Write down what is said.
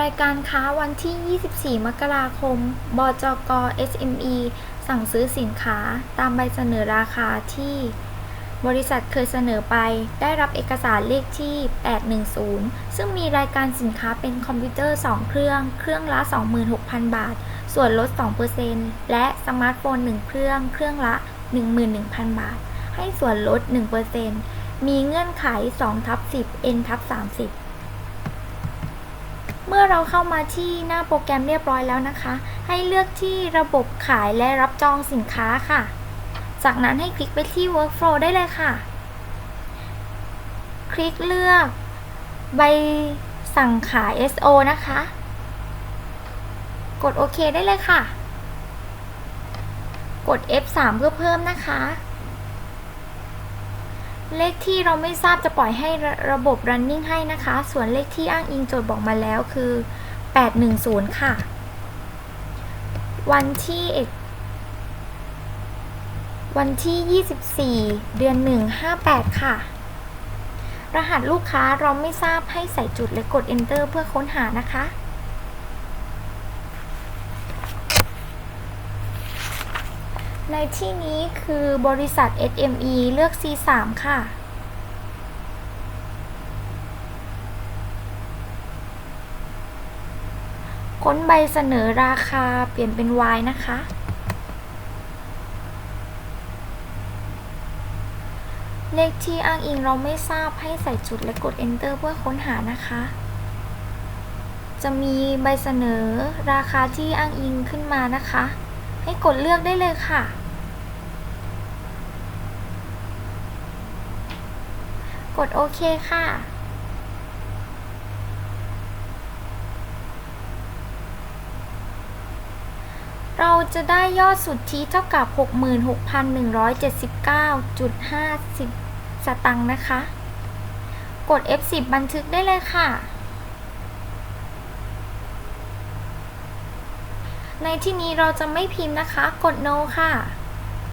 รายการค้าวันที่ 24 มกราคม บจก SME สั่งซื้อสินค้าตามใบเสนอราคาที่ บริษัทเคยเสนอไป ได้รับเอกสารเลขที่ 810 ซึ่งมีรายการสินค้าเป็นคอมพิวเตอร์ 2 เครื่อง เครื่องละ 26,000 บาท ส่วนลด 2%และสมาร์ทโฟน 1 เครื่อง เครื่องละ 11,000 บาท ให้ส่วนลด 1%มีเงื่อนไข2ทับ10 N ทับ30 เมื่อเราเข้ามาที่หน้าโปรแกรมเรียบร้อยแล้วนะคะ ให้เลือกที่ระบบขายและรับจองสินค้าค่ะ จากนั้นให้คลิกไปที่ workflow ได้เลยค่ะ คลิกเลือกใบสั่งขาย SO นะคะ กดโอเคได้เลยค่ะ กด F3 เพื่อเพิ่มนะคะ เลขที่เราไม่ทราบจะปล่อยให้ระบบ running ให้นะคะ ส่วนเลขที่อ้างอิงโจทย์บอกมาแล้วคือ 810 ค่ะ วันที่เอกวันที่ 24 เดือน 1 58 ค่ะ รหัสลูกค้าเราไม่ทราบให้ใส่จุดและกด enter เพื่อค้นหานะคะ ในที่นี้คือบริษัท SME เลือก C3 ค่ะ ค้นใบเสนอราคาเปลี่ยนเป็น Y นะคะ เลขที่อ้างอิงเราไม่ทราบให้ใส่จุดและกด Enter เพื่อค้นหานะคะ จะมีใบเสนอราคาที่อ้างอิงขึ้นมานะคะ ให้กดเลือกได้เลยค่ะ กดโอเคค่ะเราจะได้ยอดสุทธิเท่ากับ 66,179.50 สตังค์นะคะ กด F10 บันทึกได้เลยค่ะ ในที่นี้เราจะไม่พิมพ์นะคะ กด no ค่ะ